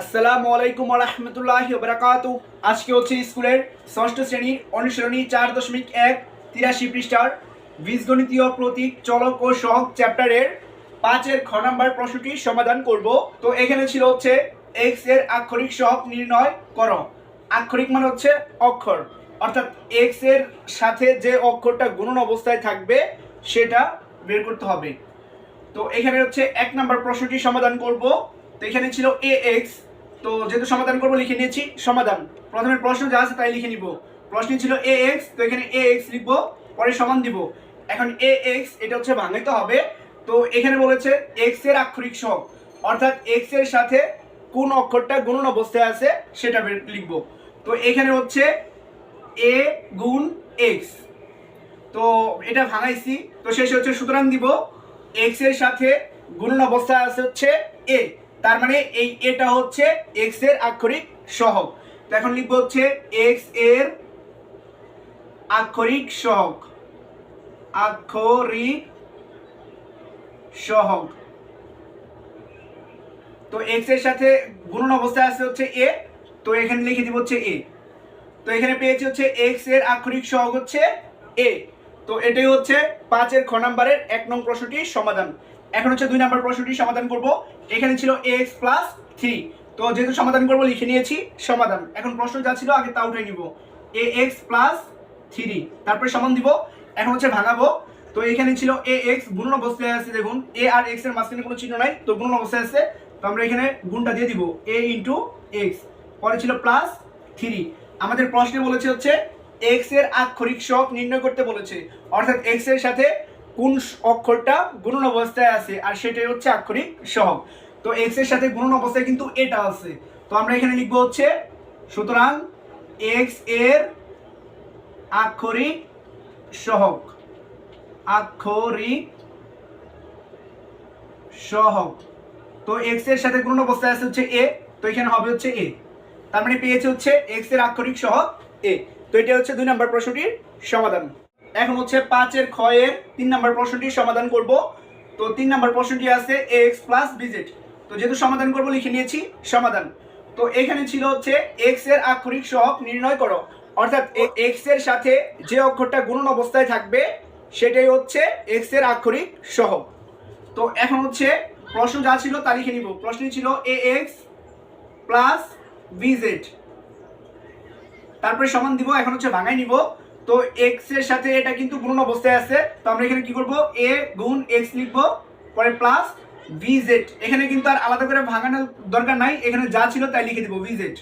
আসসালামু আলাইকুম রহমতুল্লাহ বারাকাত আজকে হচ্ছে স্কুলের ষষ্ঠ শ্রেণির অনুসরণী চার দশমিক এক, তিরাশি পৃষ্ঠার বীজগণিতীয় প্রতীক, চলক ও সহগ চ্যাপ্টারের পাঁচের খ নাম্বার প্রশ্নটি সমাধান করব। তো এখানে ছিল হচ্ছে এক্সের আক্ষরিক সহগ নির্ণয় করো। আক্ষরিক মানে হচ্ছে অক্ষর। অর্থাৎ এক্সের সাথে যে অক্ষরটা গুণন অবস্থায় থাকবে, সেটা বের করতে হবে। তো এখানে হচ্ছে এক নাম্বার প্রশ্নটি সমাধান করব। তো এখানে ছিল এ এক্স তো যেহেতু সমাধান করব, লিখে নিয়েছি, সমাধান। প্রথমে প্রশ্ন যা আছে তাই লিখে নিব। প্রশ্ন ছিল এ এক্স তো এখানে এ এক্স লিখব, পরে সমান দিব। এখন এ এক্স এটা হচ্ছে ভাঙাইতে হবে। তো এখানে বলেছে এক্সের আক্ষরিক সহগ। অর্থাৎ এক্সের সাথে কোন অক্ষরটা গুণন অবস্থায় আছে, সেটা লিখব। তো এখানে হচ্ছে এ গুণ এক্স তো এটা ভাঙাইছি। তো শেষে হচ্ছে সুতরাং দিব। এক্সের সাথে গুণন অবস্থায় আছে হচ্ছে এ তার মানে এই এটা হচ্ছে এক্সের আক্ষরিক এখন লিখব হচ্ছে এক্সের আক্ষরিক আক্ষরিক তো এক্সের সাথে গুণন অবস্থায় আছে হচ্ছে এ তো এখানে লিখে দিব হচ্ছে এ তো এখানে পেয়েছি হচ্ছে এক্সের আক্ষরিক সহগ হচ্ছে এ তো এটাই হচ্ছে পাঁচের খ নাম্বারের এক নং প্রশ্নটির সমাধান। এখন হচ্ছে দুই নাম্বার প্রশ্নটি সমাধান করব। এখানে ছিল এক্স প্লাস থ্রি তো যেহেতু সমাধান করব, লিখে নিয়েছি, সমাধান। এখন প্রশ্ন যা ছিল, আগে তা উঠে নিব। এ এক্স প্লাস থ্রি তারপরে সমান দিব। এখন হচ্ছে ভাঙাবো। তো এখানে ছিল এ এক্স গুণন অবস্থায় আছে, দেখুন। এ আর এক্সের মাঝখানে কোনো চিহ্ন নাই, তো গুণন অবস্থায় আছে। তো আমরা এখানে গুণটা দিয়ে দিব। এ ইন্টু এক্স পরে ছিল প্লাস থ্রি আমাদের প্রশ্নে বলেছে হচ্ছে এক্সের আক্ষরিক সহগ নির্ণয় করতে বলেছে। অর্থাৎ এক্সের সাথে কোন অক্ষরটা গুণন অবস্থায় আছে আর সেটাই হচ্ছে আক্ষরিক সহগ। তো এক্সের সাথে গুণন অবস্থায় কিন্তু এটা আছে। তো আমরা এখানে লিখব হচ্ছে, সুতরাং এক্সের আক্ষরিক সহগ। আক্ষরিক সহগ। তো এক্সের সাথে গুণন অবস্থায় আছে হচ্ছে এ তো এখানে হবে হচ্ছে এ তার মানে পেয়েছে হচ্ছে এক্সের আক্ষরিক সহগ এ তো এটা হচ্ছে দুই নম্বর প্রশ্নটির সমাধান। এখন হচ্ছে পাঁচের ক্ষয়ের তিন নম্বর প্রশ্নটির সমাধান করব। তো তিন নম্বর প্রশ্নটি আছে এ এক্স প্লাস বিজেড তো যেহেতু সমাধান করব, লিখে নিয়েছি সমাধান। তো এখানে ছিল হচ্ছে এক্সের আক্ষরিক সহগ নির্ণয় করো। অর্থাৎ এক্সের সাথে যে অক্ষরটা গুণন অবস্থায় থাকবে, সেটাই হচ্ছে এক্সের আক্ষরিক সহগ। তো এখন হচ্ছে প্রশ্ন যা ছিল তা লিখে নিব। প্রশ্নটি ছিল এ এক্স প্লাস বিজেড তারপরে সমান দিব, এখন হচ্ছে ভাঙাই নিব। তো এক্সের সাথে এটা কিন্তু গুণন অবস্থায় আছে। তো আমরা এখানে কি করব? এ গুণ এক্স লিখব, পরে প্লাস ভিজেড এখানে কিন্তু আর আলাদা করে ভাঙানোর দরকার নাই, এখানে যা ছিল তাই লিখে দিব ভিজেড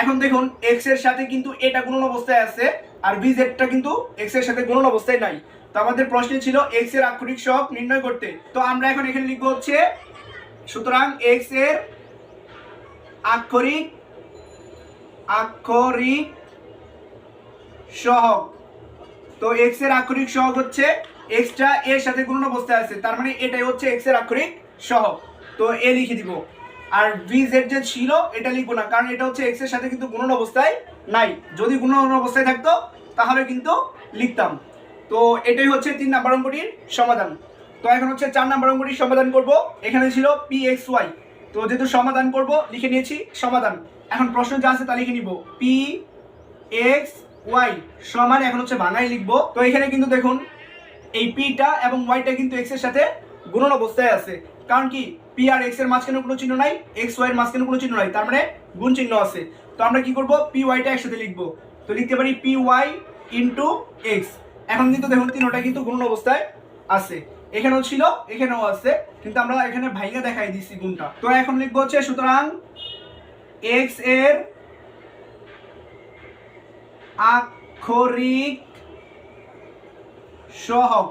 এখন দেখুন এক্সের সাথে কিন্তু এটা গুণন অবস্থায় আছে, আর ভিজেডটা কিন্তু এক্সের সাথে গুণন অবস্থায় নাই। তো আমাদের প্রশ্ন ছিল এক্সের আক্ষরিক সহগ নির্ণয় করতে। তো আমরা এখন এখানে লিখব হচ্ছে, সুতরাং এক্সের আক্ষরিক আক্ষরিক সহগ। তো এক্সের আক্ষরিক সহগ হচ্ছে এক্সটা এর সাথে গুণন অবস্থায় আছে, তার মানে এটাই হচ্ছে এক্সের আক্ষরিক সহগ। তো এ লিখে দিব। আর ভি জেড যে ছিল, এটা লিখব না, কারণ এটা হচ্ছে এক্সের সাথে কিন্তু গুণন অবস্থায় নাই। যদি গুণন অবস্থায় থাকতো, তাহলে কিন্তু লিখতাম। তো এটাই হচ্ছে তিন নাম্বার অঙ্কটির সমাধান। তো এখন হচ্ছে চার নাম্বার অঙ্কটির সমাধান করব। এখানে ছিল পি এক্স ওয়াই তো যেহেতু সমাধান করব, লিখে নিয়েছি সমাধান। এখন প্রশ্ন যা আছে তা লিখে নিব। পি এক্স ওয়াই সমান এখন হচ্ছে ভাঙাই লিখব। তো এখানে কিন্তু দেখুন, এই পিটা এবং ওয়াইটা কিন্তু এক্সের সাথে গুণন অবস্থায় আছে। কারণ কি? পি আর এক্সের মাঝখানে কোনো চিহ্ন নাই এক্স ওয়াই এর মাঝখানে কোনো চিহ্ন নাই, তার মানে গুণ চিহ্ন আছে। তো আমরা কি করব? পি ওয়াইটা একসাথে লিখব। তো লিখতে পারি পি ওয়াই ইন্টু এক্স এখন কিন্তু দেখুন, তিনটা কিন্তু গুণন অবস্থায় আছে। এখানেও ছিল, এখানেও আছে, কিন্তু আমরা এখানে ভাইগা দেখাই দিচ্ছি গুণটা। তো এখন লিখব হচ্ছে, সুতরাং এক্সের আক্ষরিক সহক।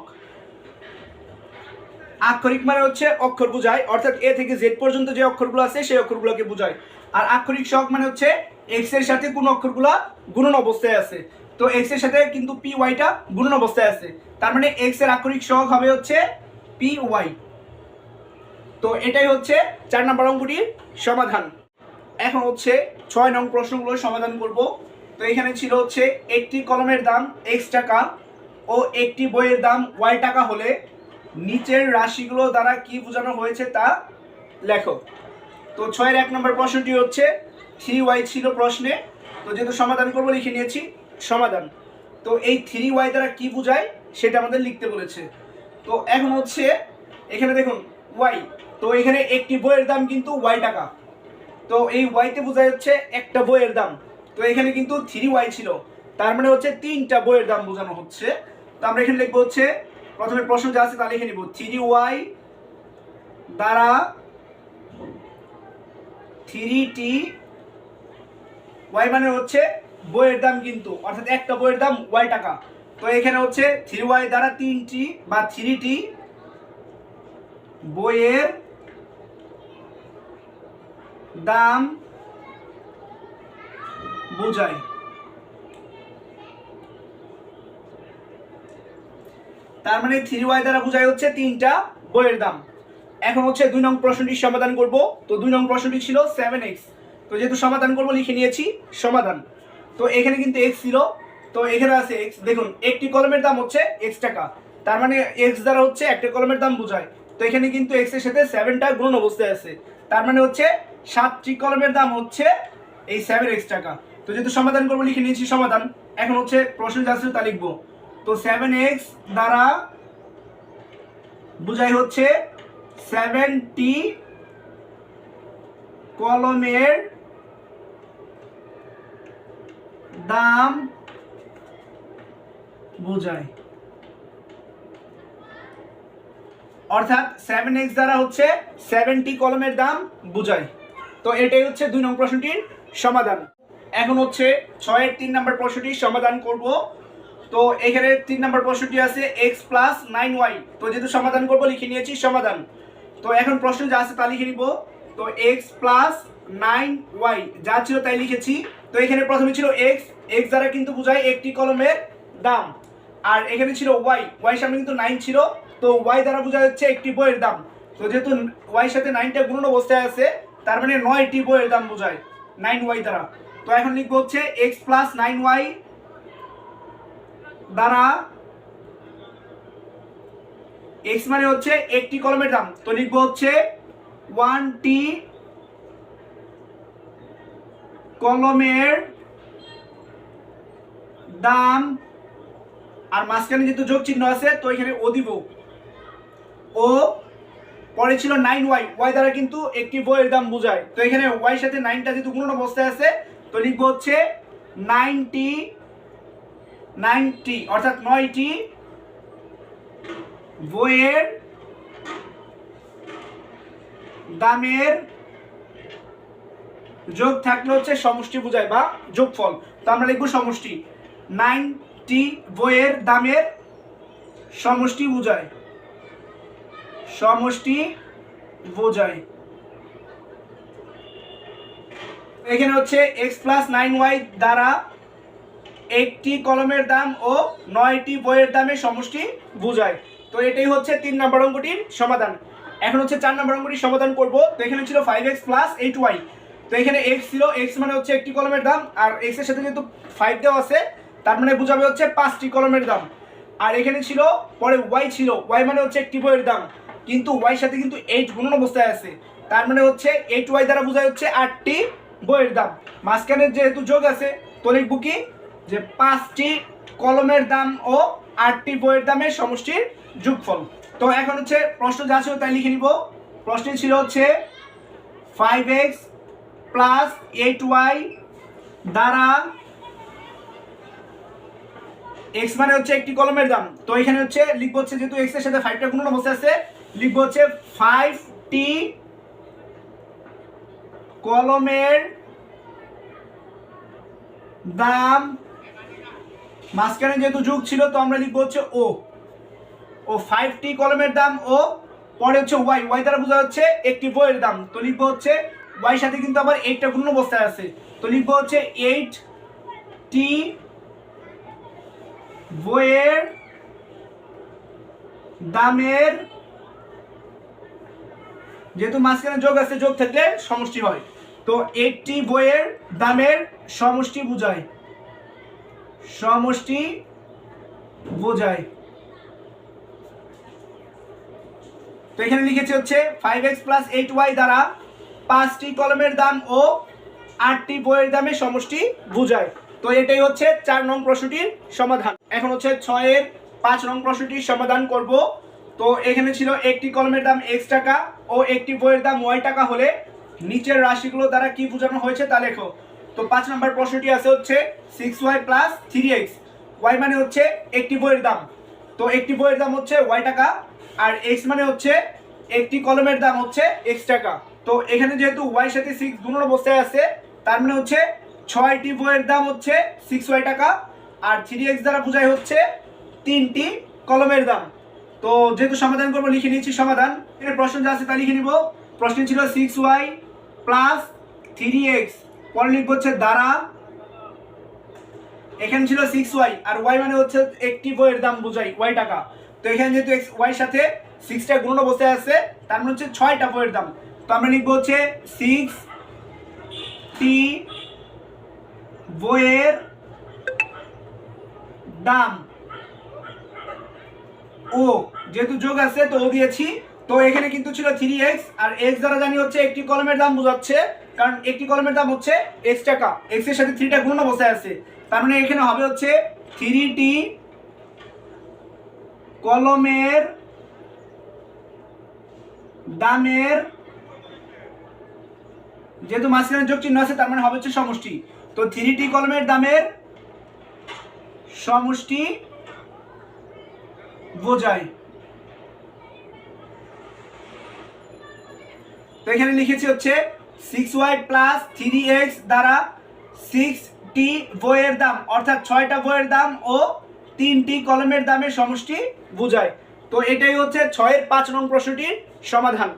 আক্ষরিক মানে হচ্ছে অক্ষর বোঝায়, অর্থাৎ এ থেকে জেড পর্যন্ত যে অক্ষরগুলো আছে, সেই অক্ষরগুলোকে বোঝায়। আর আক্ষরিক সহগ মানে হচ্ছে এক্সের সাথে কোন অক্ষরগুলো গুণন অবস্থায় আছে। তো এক্সের সাথে কিন্তু পি ওয়াইটা গুণন অবস্থায় আছে। তার মানে এক্সের আক্ষরিক সহগ হবে হচ্ছে পি ওয়াই তো এটাই হচ্ছে চার নম্বর অঙ্কটির সমাধান। এখন হচ্ছে ছয় নং প্রশ্নগুলো সমাধান করব। তো এখানে ছিল হচ্ছে একটি কলমের দাম এক্স টাকা ও একটি বইয়ের দাম ওয়াই টাকা হলে নিচের রাশিগুলো দ্বারা কি বোঝানো হয়েছে তা লেখো। তো ছয়ের এক নম্বর প্রশ্নটি হচ্ছে থ্রি ওয়াই ছিল প্রশ্নে। তো যেহেতু সমাধান করব, লিখে নিয়েছি সমাধান। তো এই থ্রি ওয়াই দ্বারা কি বোঝায় সেটা আমাদের লিখতে বলেছে। তো এখন হচ্ছে এখানে দেখুন ওয়াই তো এখানে একটি বইয়ের দাম কিন্তু ওয়াই টাকা। তো এই ওয়াইতে বোঝা যাচ্ছে একটা বইয়ের দাম। তো এখানে কিন্তু থ্রি ওয়াই ছিল। তার মানে হচ্ছে তিনটা বইয়ের দাম বোঝানো হচ্ছে। তো আমরা এখানে লিখব হচ্ছে, প্রথমে প্রশ্ন যা আছে তা লিখে নিব। থ্রি ওয়াই দ্বারা থ্রি টি ওয়াই মানে হচ্ছে বইয়ের দাম কিন্তু, অর্থাৎ একটা বইয়ের দাম ওয়াই টাকা। তো এখানে হচ্ছে থ্রি ওয়াই দ্বারা তিনটি বা থ্রিটি বইয়ের দাম বোঝায় তার মানে থ্রি ওয়াই দ্বারা বোঝায় হচ্ছে তিনটা বইয়ের দাম। এখন হচ্ছে দুই নং প্রশ্নটির সমাধান করব। তো দুই নং প্রশ্নটি ছিল সেভেন এক্স তো যেহেতু সমাধান করব, লিখে নিয়েছি সমাধান। তো এখানে কিন্তু এক্স ছিল। তো এখানে আছে এক্স দেখুন, একটি কলমের দাম হচ্ছে এক্স টাকা। তার মানে এক্স দ্বারা হচ্ছে একটা কলমের দাম বোঝায়। তো এখানে কিন্তু এক্সের সাথে সেভেনটা গুণ অবস্থায় আছে। তার মানে হচ্ছে সাতটি কলমের দাম হচ্ছে এই সেভেন এক্স টাকা। তো যেহেতু সমাধান করব, লিখে নিয়েছি সমাধান। এখন হচ্ছে প্রশ্ন যা আছে তা লিখব। তো সেভেন এক্স দ্বারা বোঝাই হচ্ছে সেভেনটি কলমের দাম বোঝায়। অর্থাৎ সেভেন এক্স দ্বারা হচ্ছে সেভেনটি কলমের দাম বোঝায়। তো এটাই হচ্ছে দুই নম্বর প্রশ্নটির সমাধান। এখন হচ্ছে ছয়ের তিন নাম্বার প্রশ্নটির সমাধান করব। তো এখানে তিন নাম্বার প্রশ্নটি আছে এক্স প্লাস নাইন ওয়াই তো যেহেতু সমাধান করব, লিখে নিয়েছি সমাধান। তো এখন প্রশ্ন যা আছে তা লিখে নিব। তো এক্স প্লাস নাইন ওয়াই যা ছিল তাই লিখেছি। তো এখানে প্রথমে ছিল এক্স এক্স দ্বারা কিন্তু বোঝায় একটি কলমের দাম। আর এখানে ছিল ওয়াই ওয়াই সামনে কিন্তু নাইন ছিল। তো ওয়াই দ্বারা বোঝা যাচ্ছে একটি বইয়ের দাম। তো যেহেতু ওয়াই সাথে নাইনটা গুণ অবস্থায় আছে, তার মানে নয়টি বইয়ের দাম বোঝায় নাইন ওয়াই দ্বারা। তো এখন লিখব হচ্ছে এক্স প্লাস নাইন ওয়াই দ্বারা এক্স মানে হচ্ছে একটি কলমের দাম। তো লিখব হচ্ছে ওয়ান টি কলমের দাম। আর মাঝখানে যেহেতু যোগ চিহ্ন আছে, তো এখানে ও দিব। ও পরে ছিল নাইন ওয়াই ওয়াই দ্বারা কিন্তু একটি বইয়ের দাম বোঝায়। তো এখানে ওয়াই সাথে নাইনটা যেহেতু গুণন অবস্থায় আছে তো লিখব হচ্ছে নাইনটি নাইনটি, অর্থাৎ নয়টি বইয়ের দামের যোগ থাকলে হচ্ছে সমষ্টি বোঝায় বা যোগফল। তো আমরা লিখব সমষ্টি। নাইনটি বইয়ের দামের সমষ্টি বোঝায়। সমষ্টি বোঝায়। এখানে হচ্ছে এক্স প্লাস নাইন ওয়াই দ্বারা একটি কলমের দাম ও নয়টি বইয়ের দামের সমষ্টি বোঝায়। তো এটাই হচ্ছে তিন নম্বর অঙ্কটির সমাধান। এখন হচ্ছে চার নম্বর অঙ্কটির সমাধান করব। তো এখানে ছিল five X plus eight Y তো এখানে এক্স ছিল এক্স মানে হচ্ছে একটি কলমের দাম, আর এক্সের সাথে যেহেতু ফাইভ দেওয়া আছে, তার মানে বোঝাবে হচ্ছে পাঁচটি কলমের দাম। আর এখানে ছিল, পরে ওয়াই ছিল ওয়াই মানে হচ্ছে একটি বইয়ের দাম। কিন্তু ওয়াই সাথে কিন্তু এইট গুণন অবস্থায় আছে। তার মানে হচ্ছে এইট ওয়াই দ্বারা বোঝা হচ্ছে আটটি বইয়ের দাম। মাঝখানে যেহেতু যোগ আছে তো লিখব কি যে পাঁচটি কলমের দাম ও আটটি বইয়ের দামের সমষ্টির যোগফল। তো এখন হচ্ছে প্রশ্ন যা ছিল তাই লিখে নিব। প্রশ্ন ছিল হচ্ছে five X plus eight Y দ্বারা এক্স মানে হচ্ছে একটি কলমের দাম। তো এখানে হচ্ছে লিখব হচ্ছে যেহেতু এক্সের সাথে ফাইভটা কোনো অবস্থা আছে, লিখব হচ্ছে ফাইভ টি কলমের দাম, মাঝখানে যেহেতু যুগ ছিল, তো আমরা লিখব হচ্ছে ও ও ফাইভ টি কলমের দাম, ও, পরে হচ্ছে ওয়াই ওয়াই দ্বারা বোঝা হচ্ছে একটি বইয়ের দাম। তো লিখব হচ্ছে ওয়াই সাথে কিন্তু আবার এইটটা গুণ অবস্থায় আছে। তো লিখব হচ্ছে এইট টি বইয়ের দামের, যেহেতু মাঝখানে যোগ আছে, যোগ থাকলে সমষ্টি হয়। তো এইটটি বইয়ের দামের সমষ্টি বোঝায় সমষ্টি বোঝায় তো এখানে লিখেছে হচ্ছে five X plus eight Y দ্বারা পাঁচটি কলমের দাম ও আটটি বইয়ের দামের সমষ্টি বোঝায় তো এটাই হচ্ছে চার নং প্রশ্নটির সমাধান। এখন হচ্ছে ছয়ের পাঁচ নং প্রশ্নটির সমাধান করব। তো এখানে ছিল একটি কলমের দাম এক্স টাকা ও একটি বইয়ের দাম ওয়াই টাকা হলে নিচের রাশিগুলো দ্বারা কি বোঝানো হয়েছে তা লেখো। তো পাঁচ নম্বর প্রশ্নটি আছে হচ্ছে six Y plus three X Y মানে হচ্ছে একটি বইয়ের দাম। তো একটি বইয়ের দাম হচ্ছে ওয়াই টাকা, আর এক্স মানে হচ্ছে একটি কলমের দাম হচ্ছে এক্স টাকা। তো এখানে যেহেতু ওয়াই সাথে সিক্স দুটো অবস্থায় আছে, তার মানে হচ্ছে ছয়টি বইয়ের দাম হচ্ছে সিক্স ওয়াই টাকা, আর থ্রি এক্স দ্বারা বোঝায় হচ্ছে তিনটি কলমের দাম। তো যেহেতু সমাধান করব, লিখে নিয়েছি সমাধান। এর প্রশ্ন যা আছে তা লিখে নিব। প্রশ্ন ছিল six Y plus three X. পরে লিখব হচ্ছে দ্বারা এখানে ছিল সিক্স ওয়াই আর ওয়াই মানে হচ্ছে একটি বইয়ের দাম বোঝাই ওয়াই টাকা। তো এখানে যেহেতু এক্স ওয়াই সাথে সিক্সটা গুণ অবস্থায় আছে, তার মানে হচ্ছে ছয়টা বইয়ের দাম। তো আমরা লিখব হচ্ছে সিক্স টি বইয়ের দাম। ও, যেহেতু যোগ আছে, তো ও দিয়েছি তো এখানে কিন্তু ছিল থ্রি এক্স আর এক্স দ্বারা জানি হচ্ছে একটি কলমের দাম বোঝাচ্ছে, কারণ একটি কলমের দাম হচ্ছে এক্স টাকা। এক্সের সাথে থ্রিটা গুণ অবস্থায় আছে। তার মানে এখানে হবে হচ্ছে থ্রি টি কলমের দামের যেহেতু মাঝখানে যোগ চিহ্ন আছে, তার মানে হবে হচ্ছে সমষ্টি। তো থ্রি টি কলমের দামের সমষ্টি বোঝায়। তো এখানে লিখেছি হচ্ছে six Y plus three X দ্বারা সিক্স টি বইয়ের দাম, অর্থাৎ ছয়টা বইয়ের দাম ও তিনটি কলমের দামের সমষ্টি বোঝায়। তো এটাই হচ্ছে ছয়ের পাঁচ নং প্রশ্নটির সমাধান।